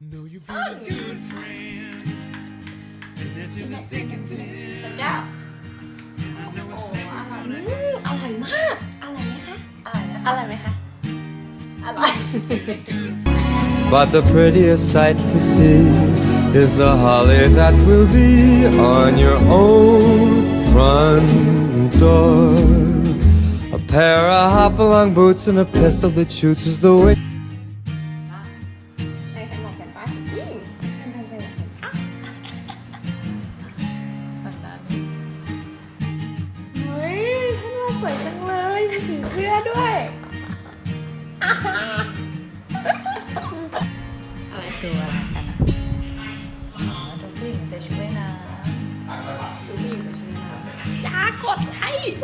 Know you've been a good friend, and that's in the thick and thin. แก้ว And I know it's never อื gonna มอร่อยมาก อร่อยไหมคะ อร่อยไหมคะ อร่อย But the prettiest sight to see is the holly that will be on your own front door. A pair of hop-along boots and a pistol that shoots is the way. ว่าสวยจังเลยมีผีเสื้อด้วยอะไรดูอะไรกันนะอ๋อดูผู้หญิงใส่ชุดว่ายน้ดูผู้หญิงใส่ชุดว่ายน้ำอย่ากดไลค์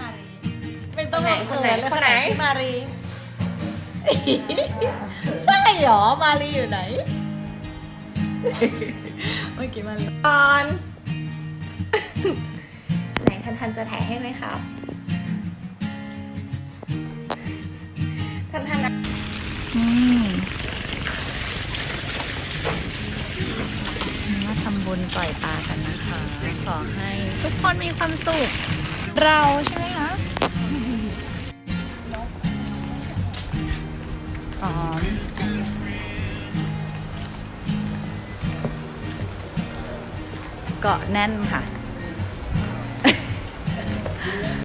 ำไม่ต้องคนไหนคนไหนเลยคนไหนชื่อมารีใช่เหรอ มารีอยู่ไหน เมื่อกี้มารีก่อนไหนทันทัน จะถ่ายให้ไหมครับทันทันนะอืมมาทำบุญปล่อยปลากันนะคะ ขอให้ทุกคนมีความสุข เราใช่ไหมคะสองเกาะแน่นค่ะ